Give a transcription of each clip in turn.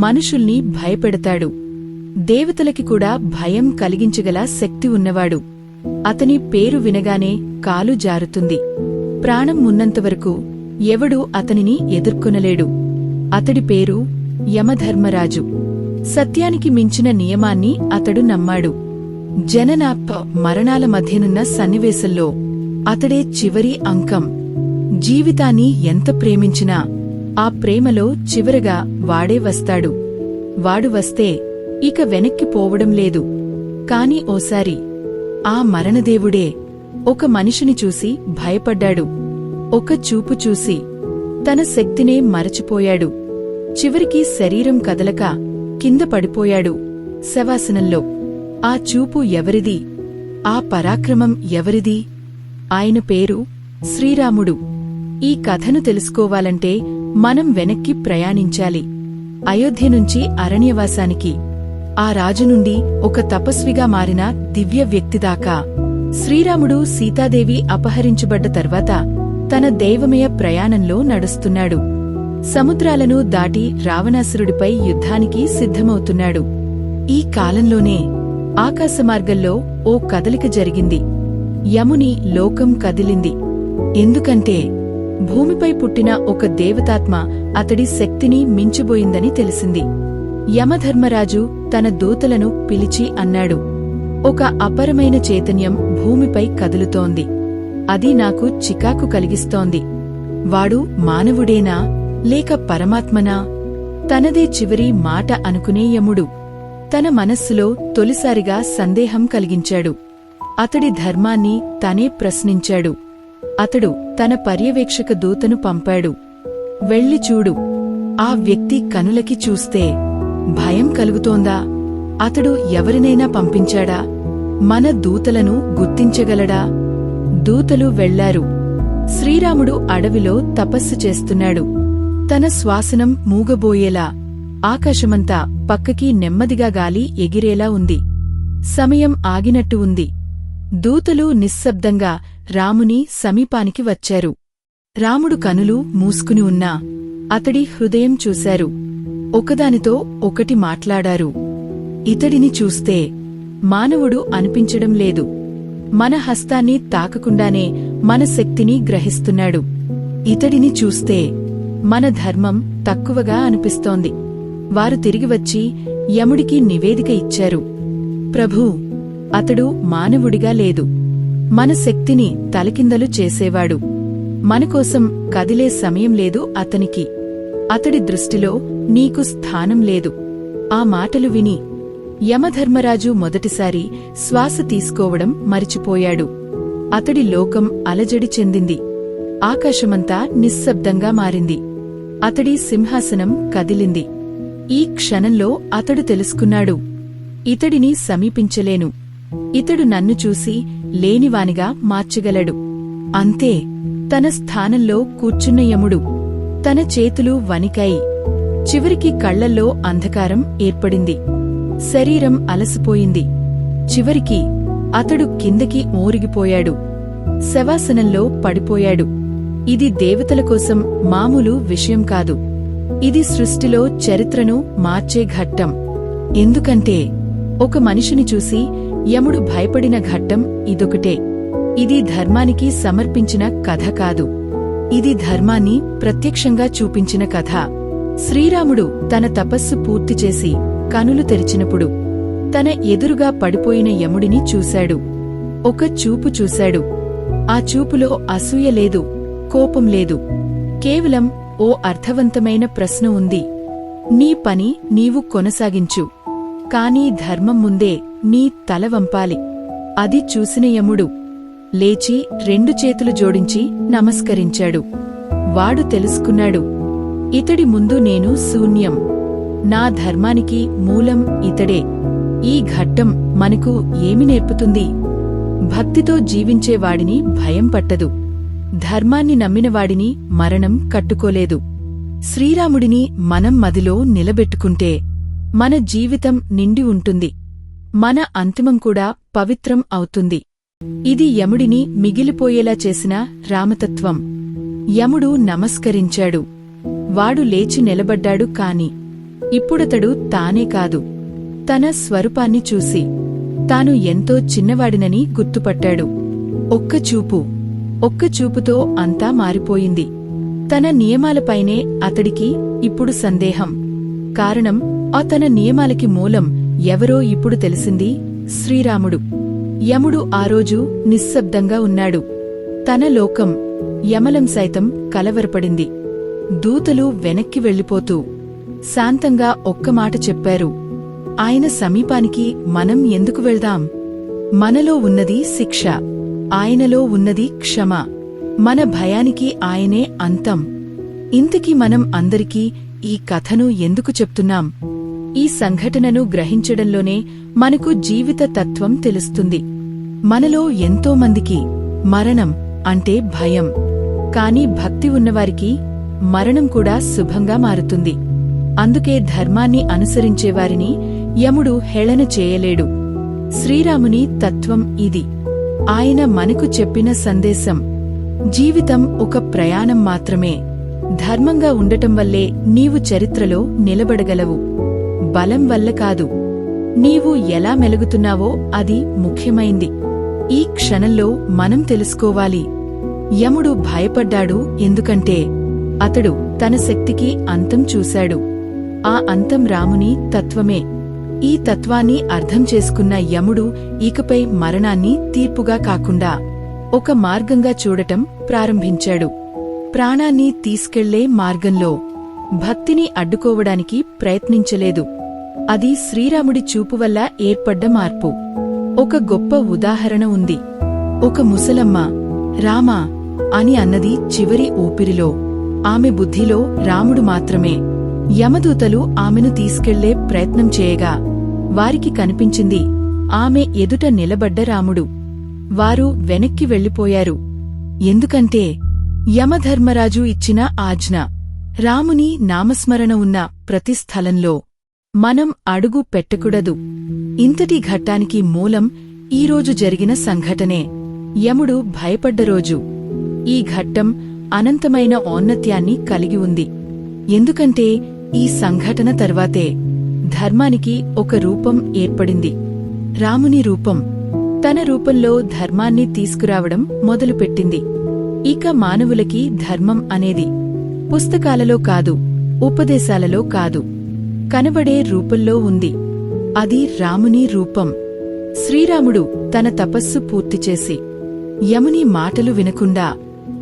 మనుషుల్ని భయపెడతాడు. దేవతలకి కూడా భయం కలిగించగల శక్తి ఉన్నవాడు. అతని పేరు వినగానే కాలు జారుతుంది. ప్రాణం ఉన్నంతవరకు ఎవడూ అతనిని ఎదుర్కొనలేడు. అతడి పేరు యమధర్మరాజు. సత్యానికి మించిన నియమాన్ని అతడు నమ్మాడు. జననాప మరణాల మధ్యనున్న సన్నివేశంలో అతడే చివరి అంకం. జీవితాన్ని ఎంత ప్రేమించినా ఆ ప్రేమలో చివరగా వాడే వస్తాడు. వాడు వస్తే ఇక వెనక్కి పోవడం లేదు. కాని ఓసారి ఆ మరణదేవుడే ఒక మనిషిని చూసి భయపడ్డాడు. ఒక చూపు చూసి తన శక్తినే మరచిపోయాడు. చివరికి శరీరం కదలక కింద పడిపోయాడు శవాసనంలో. ఆ చూపు ఎవరిది? ఆ పరాక్రమం ఎవరిది? ఆయన పేరు శ్రీరాముడు. ఈ కథను తెలుసుకోవాలంటే మనం వెనక్కి ప్రయాణించాలి. అయోధ్య నుంచి అరణ్యవాసానికి. ఆ రాజు నుండి ఒక తపస్విగా మారిన దివ్య వ్యక్తిదాకా శ్రీరాముడు సీతాదేవి అపహరించబడ్డ తర్వాత తన దైవమయ ప్రయాణంలో నడుస్తున్నాడు. సముద్రాలను దాటి రావణాసురుడిపై యుద్ధానికి సిద్ధమవుతున్నాడు. ఈ కాలంలోనే ఆకాశమార్గంలో ఓ కదలిక జరిగింది. యముని లోకం కదిలింది. ఎందుకంటే భూమిపై పుట్టిన ఒక దేవతాత్మ అతడి శక్తిని మించిపోయిందని తెలిసింది. యమధర్మరాజు తన దూతలను పిలిచి అన్నాడు ఒక అపరమైన చైతన్యం భూమిపై కదులుతోంది. అది నాకు చికాకు కలిగిస్తోంది. వాడు మానవుడేనా? లేక పరమాత్మనా? తనదే చివరి మాట అనుకునే యముడు. తన మనస్సులో తొలిసారిగా సందేహం కలిగించాడు. అతడి ధర్మాన్ని తనే ప్రశ్నించాడు. అతడు తన పర్యవేక్షక దూతను పంపాడు. వెళ్ళి చూడు. ఆ వ్యక్తి కనులకి చూస్తే భయం కలుగుతోందా? అతడు ఎవరినైనా పంపించాడా? మన దూతలను గుర్తించగలడా? దూతలు వెళ్ళారు. శ్రీరాముడు అడవిలో తపస్సు చేస్తున్నాడు. తన శ్వాసనం మూగబోయేలా ఆకాశమంతా పక్కకి నెమ్మదిగా గాలి ఎగిరేలా ఉంది. సమయం ఆగినట్టు ఉంది. దూతలు నిశ్శబ్దంగా రాముని సమీపానికి వచ్చారు. రాముడు కనులు మూసుకుని ఉన్నా అతడి హృదయం చూశారు. ఒకదానితో ఒకటి మాట్లాడారు. ఇతడిని చూస్తే మానవుడు అనిపించడం లేదు. మన హస్తాన్ని తాకకుండానే మన శక్తిని గ్రహిస్తున్నాడు. ఇతడిని చూస్తే మన ధర్మం తక్కువగా అనిపిస్తోంది. వారు తిరిగి వచ్చి యముడికి నివేదిక ఇచ్చారు. ప్రభూ అతడు మానవుడిగా లేదు. మన శక్తిని తలకిందలు చేసేవాడు. మనకోసం కదిలే సమయం లేదు అతనికి. అతడి దృష్టిలో నీకు స్థానం లేదు. ఆ మాటలు విని యమధర్మరాజు మొదటిసారి శ్వాస తీసుకోవడం మరిచిపోయాడు. అతడి లోకం అలజడి చెందింది. ఆకాశమంతా నిశ్శబ్దంగా మారింది. అతడి సింహాసనం కదిలింది. ఈ క్షణంలో అతడు తెలుసుకున్నాడు. ఇతడిని సమీపించలేను. ఇతడు నన్ను చూసి లేనివానిగా మార్చగలడు. అంతే తన స్థానంలో కూర్చున్న యముడు తన చేతులు వణికాయి. చివరికి కళ్ళల్లో అంధకారం ఏర్పడింది. శరీరం అలసిపోయింది. చివరికి అతడు కిందకి మోరిగిపోయాడు. శవాసనంలో పడిపోయాడు. ఇది దేవతల కోసం మామూలు విషయం కాదు. ఇది సృష్టిలో చరిత్రను మార్చే ఘట్టం. ఎందుకంటే ఒక మనిషిని చూసి యముడు భయపడిన ఘట్టం ఇదొకటే. ఇది ధర్మానికి సమర్పించిన కథ కాదు. ఇది ధర్మాన్ని ప్రత్యక్షంగా చూపించిన కథ. శ్రీరాముడు తన తపస్సు పూర్తి చేసి కనులు తెరిచినప్పుడు తన ఎదురుగా పడిపోయిన యముడిని చూశాడు. ఒక చూపు చూశాడు. ఆ చూపులో అసూయ లేదు కోపం లేదు. కేవలం ఓ అర్థవంతమైన ప్రశ్న ఉంది. నీ పని నీవు కొనసాగించు. కాని ధర్మం ముందే నీ తల వంపాలి. అది చూసిన యముడు లేచి రెండు చేతులు జోడించి నమస్కరించాడు. వాడు తెలుసుకున్నాడు ఇతడి ముందు నేను శూన్యం. నా ధర్మానికి మూలం ఇతడే. ఈ ఘట్టం మనకు ఏమి నేర్పుతుంది? భక్తితో జీవించేవాడిని భయం పట్టదు. ధర్మాన్ని నమ్మినవాడిని మరణం కట్టుకోలేదు. శ్రీరాముడిని మనం మదిలో నిలబెట్టుకుంటే మన జీవితం నిండి ఉంటుంది. మన అంతిమం కూడా పవిత్రం అవుతుంది. ఇది యముడిని మిగిలిపోయేలా చేసిన రామతత్వం. యముడు నమస్కరించాడు. వాడు లేచి నిలబడ్డాడు కాని ఇప్పుడతడు తానే కాదు. తన స్వరూపాన్ని చూసి తాను ఎంతో చిన్నవాడినని గుర్తుపట్టాడు. ఒక్క చూపు ఒక్క చూపుతో అంతా మారిపోయింది. తన నియమాలపైనే అతడికి ఇప్పుడు సందేహం. కారణం ఆ తన నియమాలకి మూలం ఎవరో ఇప్పుడు తెలిసింది శ్రీరాముడు. యముడు ఆ రోజు నిశ్శబ్దంగా ఉన్నాడు. తన లోకం యమలం సైతం కలవరపడింది. దూతలు వెనక్కి వెళ్ళిపోతూ శాంతంగా ఒక్క మాట చెప్పారు. ఆయన సమీపానికి మనం ఎందుకు వెళ్దాం? మనలో ఉన్నది శిక్ష ఆయనలో ఉన్నది క్షమ. మన భయానికి ఆయనే అంతం. ఇంతకీ మనం అందరికీ ఈ కథను ఎందుకు చెప్తున్నాం? ఈ సంఘటనను గ్రహించడంలోనే మనకు జీవిత తత్వం తెలుస్తుంది. మనలో ఎంతో మందికి మరణం అంటే భయం. కాని భక్తి ఉన్నవారికి మరణం కూడా శుభంగా మారుతుంది. అందుకే ధర్మాన్ని అనుసరించేవారిని యముడు హేళన చేయలేడు. శ్రీరాముని తత్వం ఇది. ఆయన మనకు చెప్పిన సందేశం. జీవితం ఒక ప్రయాణం మాత్రమే. ధర్మంగా ఉండటం వల్లే నీవు చరిత్రలో నిలబడగలవు. బలం వల్ల కాదు. నీవు ఎలా మెలుగుతున్నావో అది ముఖ్యమైంది. ఈ క్షణంలో మనం తెలుసుకోవాలి. యముడు భయపడ్డాడు ఎందుకంటే అతడు తన శక్తికి అంతం చూశాడు. ఆ అంతం రాముని తత్వమే. ఈ తత్వాన్ని అర్థం చేసుకున్న యముడు ఇకపై మరణాన్ని తీర్పుగా కాకుండా ఒక మార్గంగా చూడటం ప్రారంభించాడు. ప్రాణాన్ని తీసుకెళ్ళే మార్గంలో భక్తిని అడ్డుకోవడానికి ప్రయత్నించలేదు. అది శ్రీరాముడి చూపు వల్ల ఏర్పడ్డ మార్పు. ఒక గొప్ప ఉదాహరణ ఉంది. ఒక ముసలమ్మ రామా అని అన్నది చివరి ఊపిరిలో. ఆమె బుద్ధిలో రాముడు మాత్రమే. యమదూతలు ఆమెను తీసుకెళ్ళే ప్రయత్నం చేయగా వారికి కనిపించింది ఆమె ఎదుట నిలబడ్డ రాముడు. వారు వెనక్కి వెళ్ళిపోయారు ఎందుకంటే యమధర్మరాజు ఇచ్చిన ఆజ్ఞ రాముని నామస్మరణ ఉన్న ప్రతి స్థలంలో. మనం అడుగు పెట్టకూడదు. ఇంతటి ఘట్టానికి మూలం ఈరోజు జరిగిన సంఘటనే. యముడు భయపడ్డ రోజు. ఈ ఘట్టం అనంతమైన ఔన్నత్యాన్ని కలిగి ఉంది. ఎందుకంటే ఈ సంఘటన తర్వాతే ధర్మానికి ఒక రూపం ఏర్పడింది. రాముని రూపం. తన రూపంలో ధర్మాన్ని తీసుకురావడం మొదలుపెట్టింది. ఇక మానవులకి ధర్మం అనేది పుస్తకాలలో కాదు ఉపదేశాలలో కాదు. కనబడే రూపంలో ఉంది. అది రాముని రూపం. శ్రీరాముడు తన తపస్సు పూర్తిచేసి యముని మాటలు వినకుండా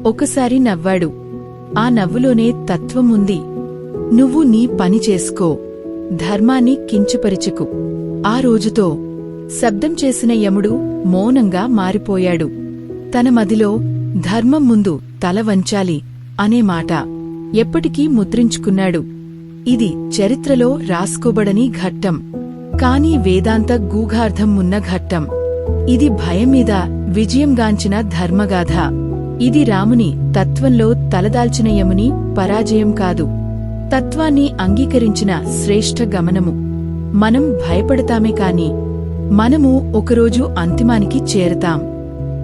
ఒకసారి నవ్వాడు. ఆ నవ్వులోనే తత్వం ఉంది. నువ్వు నీ పని చేసుకో. ధర్మాన్ని కించుపరిచుకు. ఆ రోజుతో శబ్దం చేసిన యముడు మౌనంగా మారిపోయాడు. తన మదిలో ధర్మం ముందు తల వంచాలి అనే మాట ఎప్పటికీ ముద్రించుకున్నాడు. ఇది చరిత్రలో రాసుకోబడని ఘట్టం కాని వేదాంత గూఘార్థం ఉన్న ఘట్టం. ఇది భయం మీద విజయంగాంచిన ధర్మగాథ. ఇది రాముని తత్వంలో తలదాల్చిన యముని పరాజయం కాదు. తత్వాన్ని అంగీకరించిన శ్రేష్ఠ గమనము. మనం భయపడతామే కాని మనము ఒకరోజు అంతిమానికి చేరతాం.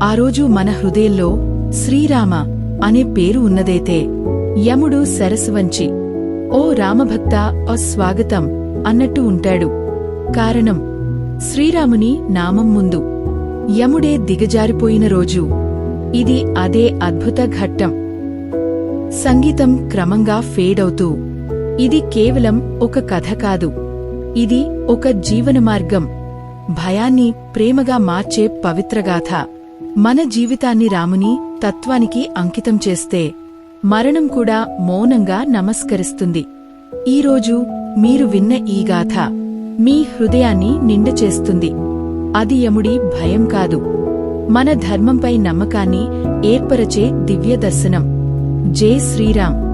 ఆ రోజు మన హృదయంలో శ్రీరామ అనే పేరు ఉన్నదైతే యముడు సరస్సు ఓ రామభక్త ఓ స్వాగతం అన్నట్టు ఉంటాడు. కారణం శ్రీరాముని నామం ముందు. యముడే దిగజారిపోయిన రోజు. ఇది అదే అద్భుత ఘట్టం. సంగీతం క్రమంగా ఫేడవుతూ. ఇది కేవలం ఒక కథ కాదు. ఇది ఒక జీవన మార్గం. భయాన్ని ప్రేమగా మార్చే పవిత్రగాథ మన జీవితాన్ని రాముని తత్వానికి అంకితం చేస్తే మరణం కూడా మౌనంగా నమస్కరిస్తుంది. ఈరోజు మీరు విన్న ఈ గాథ మీ హృదయాన్ని నిండచేస్తుంది అది యముడి భయం కాదు. మన ధర్మంపై నమ్మకాన్ని ఏర్పరచే దివ్య దర్శనం జై శ్రీరామ్.